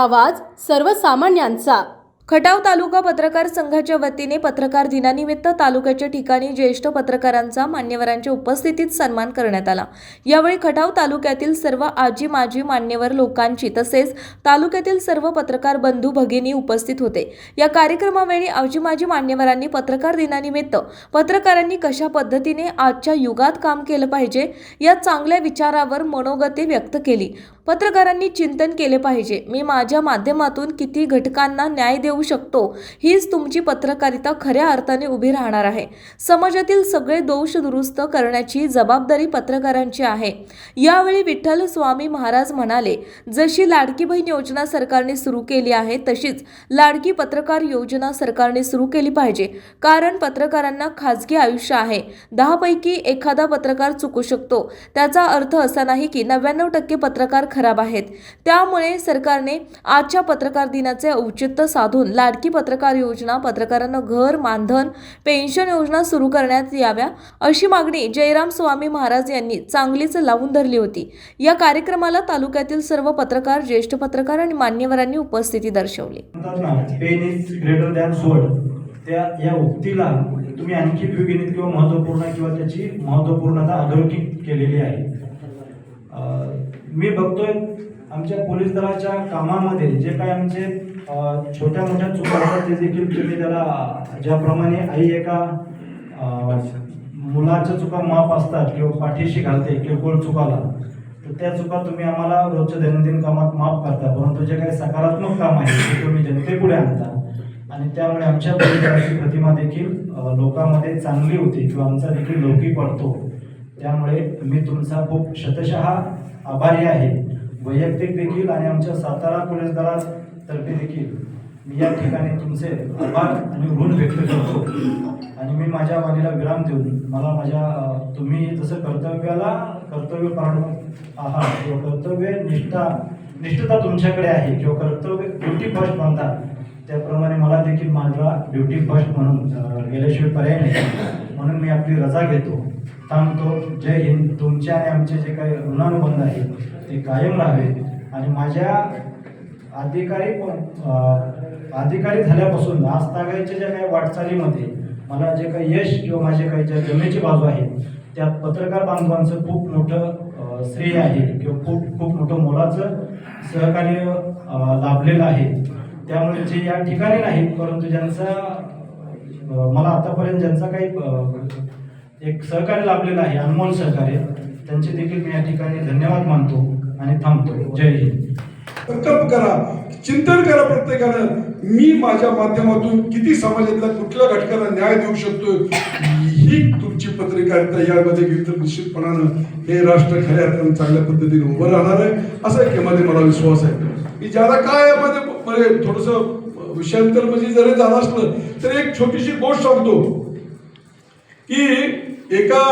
आवाज सर्वसामान्यांचा. खटाव तालुका पत्रकार संघाच्या वतीने पत्रकार दिनानिमित्त तालुक्याच्या ठिकाणी ज्येष्ठ पत्रकारांचा मान्यवरांच्या उपस्थितीत सन्मान करण्यात आला. यावेळी खटाव तालुक्यातील सर्व आजी माजी मान्यवर लोकांची तसेच तालुक्यातील सर्व पत्रकार बंधू भगिनी उपस्थित होते. या कार्यक्रमावेळी आजी माजी मान्यवरांनी पत्रकार दिनानिमित्त पत्रकारांनी कशा पद्धतीने आजच्या युगात काम केलं पाहिजे या चांगल्या विचारावर मनोगते व्यक्त केली. पत्रकारांनी चिंतन केले पाहिजे. मी माझ्या माध्यमातून किती घटकांना न्याय देऊ शकतो हीच तुमची पत्रकारिता खऱ्या अर्थाने उभी राहणार आहे. समाजातील सगळे दोष दुरुस्त करण्याची जबाबदारी पत्रकारांची आहे. यावेळी विठ्ठल स्वामी महाराज म्हणाले जशी लाडकी बहीण योजना सरकारने सुरू केली आहे तशीच लाडकी पत्रकार योजना सरकारने सुरू केली पाहिजे. कारण पत्रकारांना खाजगी आयुष्य आहे. दहापैकी एखादा पत्रकार चुकू शकतो. त्याचा अर्थ असा नाही की नव्याण्णव टक्के पत्रकार खराब आहेत. त्यामुळे सरकारने आजच्या पत्रकार दिनाचे औचित्य साधून लाडकी पत्रकार योजना पत्रकारांना घर मानधन पेन्शन योजना सुरू करण्यात याव्या अशी मागणी जयराम स्वामी महाराज यांनी चांगलीच लावून धरली होती. या कार्यक्रमाला तालुक्यातील सर्व पत्रकार ज्येष्ठ पत्रकार आणि मान्यवरांनी उपस्थिती दर्शवली. त्या या उक्तीला तुम्ही आणखी द्विगणित किंवा महत्त्वपूर्ण किंवा त्याची महत्त्वपूर्णता अधोरेखित केलेली आहे. मी बघतोय आमच्या पोलीस दलाच्या कामामध्ये जे काही आमचे छोट्या मोठ्या चुका असतात ते देखील तुम्ही त्याला ज्याप्रमाणे आई एका मुलाच्या चुका माप असतात किंवा पाठीशी घालते किरकोळ चुकाला तर त्या चुका तुम्ही आम्हाला रोजच्या दैनंदिन कामात माफ करता. परंतु जे काही सकारात्मक काम आहे ते तुम्ही जनतेपुढे आणता. आणि त्यामुळे आमच्या परिवाराची प्रतिमा देखील लोकांमध्ये चांगली होती किंवा आमचा देखील लौकी पडतो त्यामुळे मी तुमचा खूप शतशः आभारी आहे. वैयक्तिक देखील आणि आमच्या सातारा पोलीस दलातर्फे देखील मी या ठिकाणी तुमचे आभार आणि ऋण व्यक्त करतो. आणि मी माझ्या वाणीला विराम देऊन मला माझ्या तुम्ही जसं कर्तव्याला कर्तव्य पाळून आहात किंवा कर्तव्य निष्ठा निष्ठता तुमच्याकडे आहे किंवा कर्तव्य ड्युटी फर्स्ट म्हणतात त्याप्रमाणे मला देखील माझा ड्युटी फर्स्ट म्हणून गेल्याशिवाय पर्याय नाही. म्हणून मी आपली रजा घेतो. थांबतो जय हिंद. तुमचे आणि आमचे जे काही ऋणानुबंध आहे ते कायम राहावे आणि माझ्या अधिकारी अधिकारी झाल्यापासून आज तागायच्या ज्या काही वाटचालीमध्ये मला जे काही यश किंवा माझे काही ज्या जमेची बाजू आहे त्यात पत्रकार बांधवांचं खूप मोठं श्रेय आहे किंवा खूप खूप मोठं मोलाचं सहकार्य लाभलेलं आहे. त्यामुळे जे या ठिकाणी नाहीत परंतु ज्यांचा मला आतापर्यंत ज्यांचा काही एक सहकार्य लाभलेलं आहे अनमोल सहकार्य. त्यांचे देखील मी या ठिकाणी धन्यवाद मानतो आणि थांबतो. जय हिंद. संकल्प करा चिंतन करा प्रत्येकानं. मी माझ्या माध्यमातून किती समाजातल्या कुठल्या घटकाला न्याय देऊ शकतो ही तुमची पत्रकारिता यामध्ये घेतली तर निश्चितपणानं हे राष्ट्र खऱ्या अर्थानं चांगल्या पद्धतीने उभं राहणार आहे असा एक यामध्ये मला विश्वास आहे. की ज्याला काय यामध्ये म्हणजे थोडस विषयांतर म्हणजे जरी झालं असलं तर एक छोटीशी गोष्ट सांगतो की एका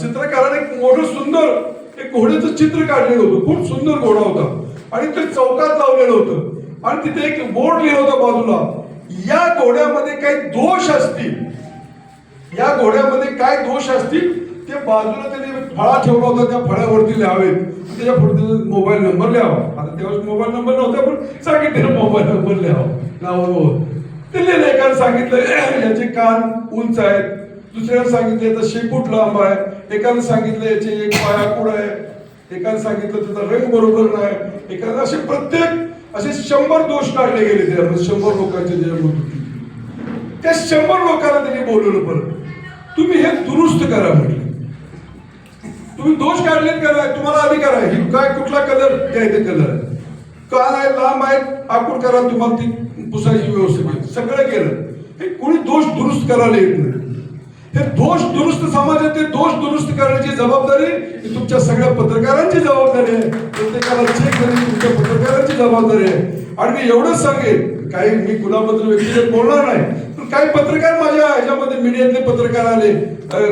चित्रकाराने एक मोठं सुंदर एक घोड्याचं चित्र काढलेलं होतं. खूप सुंदर घोडा होता. आणि ते चौकात लावलेलं होतं. आणि तिथे एक बोर्ड लिहिलं होता बाजूला. या घोड्यामध्ये काही दोष असतील. या घोड्यामध्ये काय दोष असतील? ते बाजूला त्याने फळा ठेवला होता त्या फळ्यावरती लिहावेत. त्याच्या पुढे मोबाईल नंबर लिहावा. आता त्यावेळेस मोबाईल नंबर नव्हता पण सांगितलेलं मोबाईल नंबर लिहावा. नावावर ते लिहिलं एकाने सांगितलं याचे कान उंच आहेत. दुसऱ्याला सांगितलं याचा शेपूट लांब आहे. एकानं सांगितलं याचे एक पायाकुड आहे. एकानं सांगितलं त्याचा रंग बरोबर नाही. एकानं असे प्रत्येक असे शंभर दोष काढले गेले त्यामध्ये शंभर लोकांचे जे होते त्या शंभर लोकांना त्यांनी बोलवलं परत. तुम्ही हे दुरुस्त करा म्हटलं. तुम्ही दोष काढलेत का नाही? तुम्हाला अधिकार आहे. ही काय कुठला कलर द्यायचा कलर काय आहे? लांब आहेत आकूड करा. तुम्हाला ती पुसायची व्यवस्था सगळं केलं. हे कोणी दोष दुरुस्त करायला येत नाही. हे दोष दुरुस्त समाजात ते दोष दुरुस्त करण्याची जबाबदारी ही तुमच्या सगळ्या पत्रकारांची जबाबदारी आहे. प्रत्येकाला चेक करणे तुमच्या पत्रकारांची जबाबदारी आहे. आणि मी एवढंच सांगेन काही मी कुणाबद्दल व्यक्तिगत बोलणार नाही पण काही पत्रकार माझ्या ह्याच्यामध्ये मीडियातले पत्रकार आले.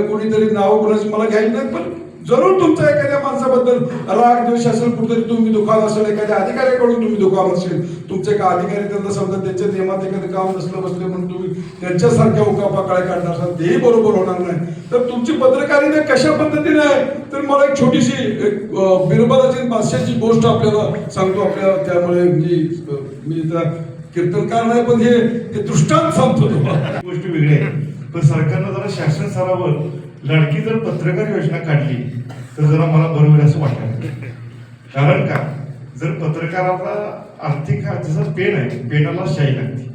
कोणीतरी नाव कोणाची मला घ्यायचं नाही पण जरूर तुमचा एखाद्या माणसाबद्दल राग द्वेष असेल कुठेतरी तुम्ही दुखावत असेल एखाद्या अधिकाऱ्याकडून तुम्ही दुखावत असेल. तुमचे का अधिकारी त्यांना समजा त्यांच्या नियमात एखादं काम नसलं बसले म्हणून तुम्ही त्यांच्यासारख्या उकापाकाळे काढणार असाल. तेही बरोबर होणार नाही. तर तुमची पत्रकारिता कशा पद्धतीने आहे? तर मला एक छोटीशी एक बिरबलाची बादशाची गोष्ट आपल्याला सांगतो. आपल्याला त्यामुळे मी मी कीर्तनकार नाही पण हे हे दृष्टांत सांगतो गोष्टी वेगळ्या आहेत पण सरकारनं जरा शासन स्तरावर लडकी जर पत्रकार योजना काढली तर जरा मला बरं होईल असं वाटलं कारण का? जर पत्रकाराला आर्थिक हा जसं पेन आहे पेनाला शाई लागते.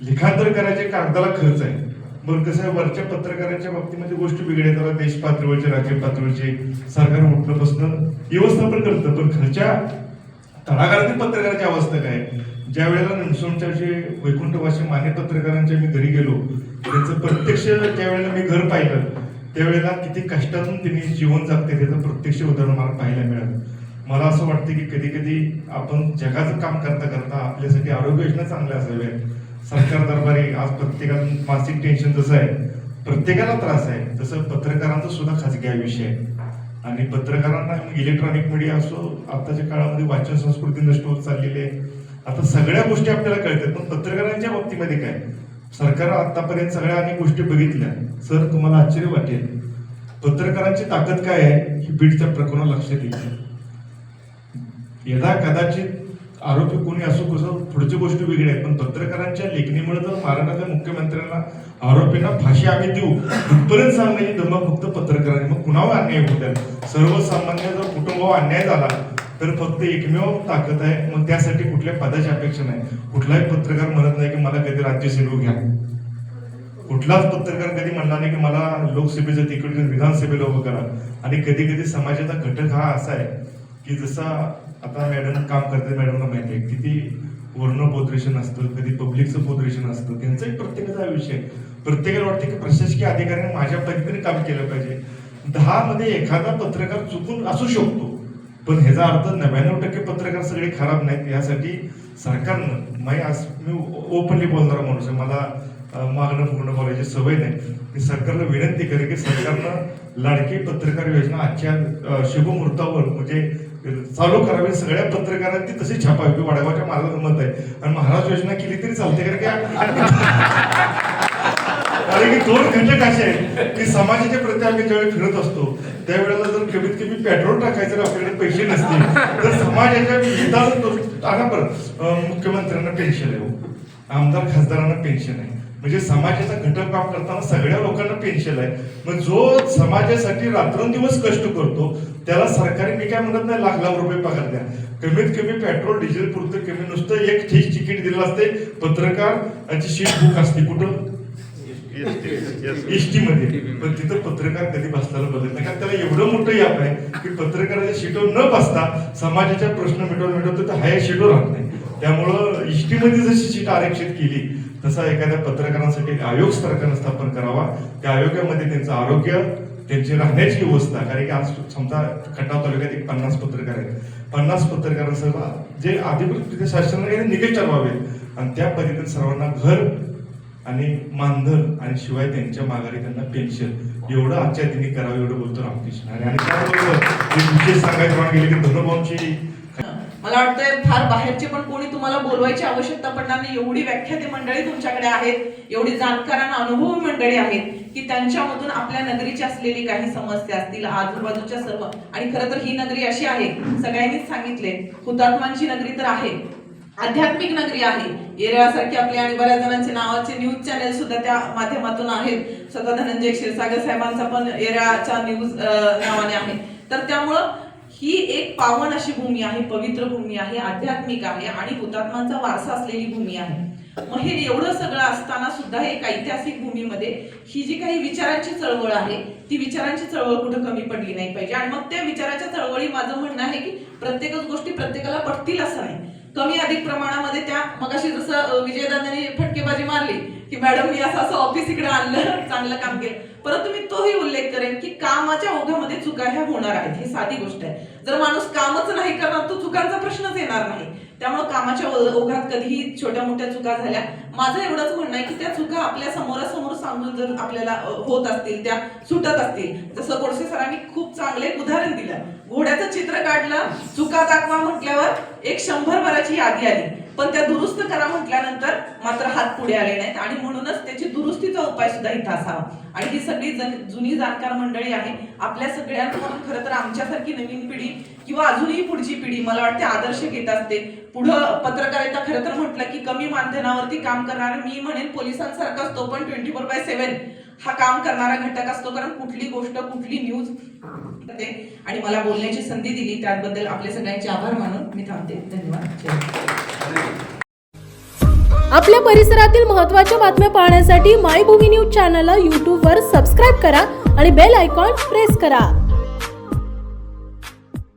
लिखांतर करायचे कागदाला खर्च आहे. मग कसं आहे वरच्या पत्रकारांच्या बाबतीमध्ये गोष्ट बिघडे त्याला देश पातळीवरचे राज्य पातळीवरचे सरकार म्हटलं बसणं व्यवस्थापन करतं पण खर्चा तळागाळातील पत्रकाराची अवस्था काय? ज्या वेळेला निमसोनच्या जे वैकुंठवासी मान्य पत्रकारांच्या मी घरी गेलो त्यांचं प्रत्यक्ष ज्या वेळेला मी घर पाहिलं त्यावेळेला किती कष्टातून त्यांनी जीवन जगते त्याचं प्रत्यक्ष उदाहरण मला पाहायला मिळालं. मला असं वाटतं की कधी कधी आपण जगाचं काम करता करता आपल्यासाठी आरोग्य योजना चांगल्या असाव्यात. सरकार दरबारी आज प्रत्येकाला मानसिक टेन्शन जसं आहे प्रत्येकाला त्रास आहे तसं पत्रकारांचा सुद्धा खाजगी आयुष्य आहे. आणि पत्रकारांना इलेक्ट्रॉनिक मीडिया असो आताच्या काळामध्ये वाचन संस्कृती नष्ट होत चाललेली आहे. आता सगळ्या गोष्टी आपल्याला कळतात पण पत्रकारांच्या बाबतीमध्ये काय? सरकार आतापर्यंत सगळ्या अनेक गोष्टी बघितल्या. सर तुम्हाला आश्चर्य वाटेल. पत्रकारांची ताकद काय आहे? ही बीडच्या प्रकरणाला लक्षात येईल यदा कदाचित आरोपी कोणी असो कसं पुढची गोष्टी वेगळी आहे पण पत्रकारांच्या लेखणीमुळे जर महाराष्ट्राच्या मुख्यमंत्र्यांना आरोपींना फाशी आम्ही देऊ. इथपर्यंत सांगण्याची धमक फक्त पत्रकारांनी. मग कुणावर अन्याय होतात सर्वसामान्य जर कुटुंबावर अन्याय झाला तर फक्त एकमेव ताकद आहे. मग त्यासाठी कुठल्या पदाची अपेक्षा नाही. कुठलाही पत्रकार म्हणत नाही की मला कधी राज्यसेवक घ्या. कुठलाच पत्रकार कधी म्हणला नाही की मला लोकसभेचं तिकीट देऊन विधानसभेला उभं करा. आणि कधी कधी समाजाचा घटक हा असा आहे की जसा आता मॅडम काम करते मॅडमला माहिती आहे किती वर्ण पोत्रेशन असतं कधी पब्लिकचं पोत्रेशन असतं त्यांचंही प्रत्येचा विषय आयुष्य आहे. प्रत्येकाला वाटतं की प्रशासकीय अधिकाऱ्याने माझ्या पद्धतीने काम केलं पाहिजे. दहा मध्ये एखादा पत्रकार चुकून असू शकतो पण ह्याचा अर्थ नव्याण्णव टक्के पत्रकार सगळे खराब नाहीत. यासाठी सरकारनं मी आज मी ओपनली बोलणारा माणूस आहे मला मागणं पूर्ण बोलायची सवय नाही. मी सरकारला विनंती करेन की सरकारनं लाडकी पत्रकार योजना आजच्या शुभमुहूर्तावर म्हणजे चालू करावी सगळ्या पत्रकारांनी ती तशी छापावी वडागावच्या महाराजांचं मत आहे. आणि महाराज योजना केली तरी चालते कारण की कारण की दोन घटक असे आहेत की समाजाच्या प्रति आम्ही ज्यावेळी फिरत असतो त्यावेळेला जर कमीत कमी पेट्रोल टाकायचं आपल्याकडे पैसे नसतील तर समाजाच्या हिताचं मुख्यमंत्र्यांना पेन्शन आहे हो. आमदार खासदारांना पेन्शन आहे. म्हणजे समाजाचा घटक काम करताना सगळ्या लोकांना पेन्शन आहे. मग जो समाजासाठी रात्रंदिवस कष्ट करतो त्याला सरकारी मी काय म्हणत नाही लाख लाख रुपये पगार द्या. कमीत कमी पेट्रोल डिझेल पुरतं कमी. नुसतं एक ठीक तिकीट दिलं असते पत्रकार शीट बुक असते. कुठं? एसटी मध्ये पण तिथं पत्रकार कधी बसताना बघत नाही. कारण त्याला एवढं मोठं याप आहे की पत्रकाराच्या शीटवर न बसता समाजाच्या प्रश्न मिटवून मिटवतो तर हाय शीटवर राहत नाही. त्यामुळं एसटी मध्ये जशी सीट आरक्षित केली तसा एखाद्या पत्रकारांसाठी आयोग सरकारनं स्थापन करावा. त्या आयोगामध्ये त्यांचं आरोग्य त्यांची राहण्याची व्यवस्था कारण की आज समजा खटाव तालुक्यात एक पन्नास पत्रकार आहेत. पन्नास पत्रकारांसह जे अधिकृत शासनाने निकष ठरवावेत. आणि त्या पद्धतीने सर्वांना घर आणि मानधन आणि शिवाय त्यांच्या माघारी त्यांना पेन्शन एवढं आजच्या दिनी करावं एवढं बोलतो रामकृष्ण. आणि त्याबरोबर विशेष सांगायचं गेले की धनुभाऊंची मला वाटतंय फार बाहेरचे पण कोणी तुम्हाला बोलवायची आवश्यकता पडणार नाही. एवढी व्याख्याते मंडळी तुमच्याकडे आहेत. एवढी जाणकारांना अनुभवी मंडळी आहेत की त्यांच्यामधून आपल्या नगरीची असलेली काही समस्या असतील आजूबाजूच्या सर्व. आणि खरं तर ही नगरी अशी आहे सगळ्यांनीच सांगितले हुतात्मांची नगरी तर आहे. आध्यात्मिक नगरी आहे. येरळासारखी आपली आणि बऱ्याच जणांचे नावाचे न्यूज चॅनेल सुद्धा त्या माध्यमातून आहेत. स्वतः धनंजय क्षीरसागर साहेबांचा पण येरळाच्या न्यूज नावाने आहे. तर त्यामुळं ही एक पावन अशी भूमी आहे पवित्र भूमी आहे आध्यात्मिक आहे आणि हुतात्मांचा वारसा असलेली भूमी आहे. मग हे एवढं सगळं असताना सुद्धा एक ऐतिहासिक भूमीमध्ये ही जी काही विचारांची चळवळ आहे ती विचारांची चळवळ कुठं कमी पडली नाही पाहिजे. आणि मग त्या विचाराच्या चळवळी माझं म्हणणं आहे की प्रत्येकच गोष्टी प्रत्येकाला पटतील असं नाही. कमी अधिक प्रमाणामध्ये त्या मगाशी जसं अं, विजयदादांनी फटकेबाजी मारली की मॅडम मी असं असं ऑफिस इकडे आणलं चांगलं काम केलं. परंतु मी तोही उल्लेख करेन की कामाच्या ओघामध्ये चुका ह्या होणार आहेत ही साधी गोष्ट आहे. जर माणूस कामच नाही करणार तो चुकांचा प्रश्नच येणार नाही. त्यामुळे कामाच्या ओघात कधीही छोट्या मोठ्या चुका झाल्या. माझं एवढंच म्हणणं आहे की त्या चुका आपल्या समोरासमोर सांगून जर आपल्याला होत असतील त्या सुटत असतील. जसं गोडसे सरांनी खूप चांगले उदाहरण दिलं. घोड्याचं चित्र काढलं चुका दाखवा म्हटल्यावर एक शंभर भराची यादी आली. पण त्या दुरुस्त करा म्हटल्यानंतर मात्र हात पुढे आले नाहीत आणि म्हणूनच त्याची दुरुस्तीचा उपाय सुद्धा इथं असावा. आणि ही सगळी जुनी जाणकार मंडळी आहे. आपल्या सगळ्यांकडून खरं तर आमच्यासारखी नवीन पिढी किंवा अजूनही पुढची पिढी मला वाटते आदर्श घेत असते. पुढं पत्रकारिता खरं तर म्हटलं की कमी मानधनावरती काम करणार मी म्हणेन पोलिसांसारखाच तो पण ट्वेंटी फोर बाय सेव्हन हा काम करणारा घटक असतो कारण कुठली गोष्ट कुठली न्यूज आणि मला बोलण्याची संधी दिली त्याबद्दल आपले सगळ्यांचे आभार मानून मी थांबते. धन्यवाद. आपल्या परिसरातील महत्त्वाच्या बातम्या पाहण्यासाठी माय भूमी न्यूज चॅनलला यूट्यूबवर सबस्क्राईब करा आणि बेल आयकॉन प्रेस करा.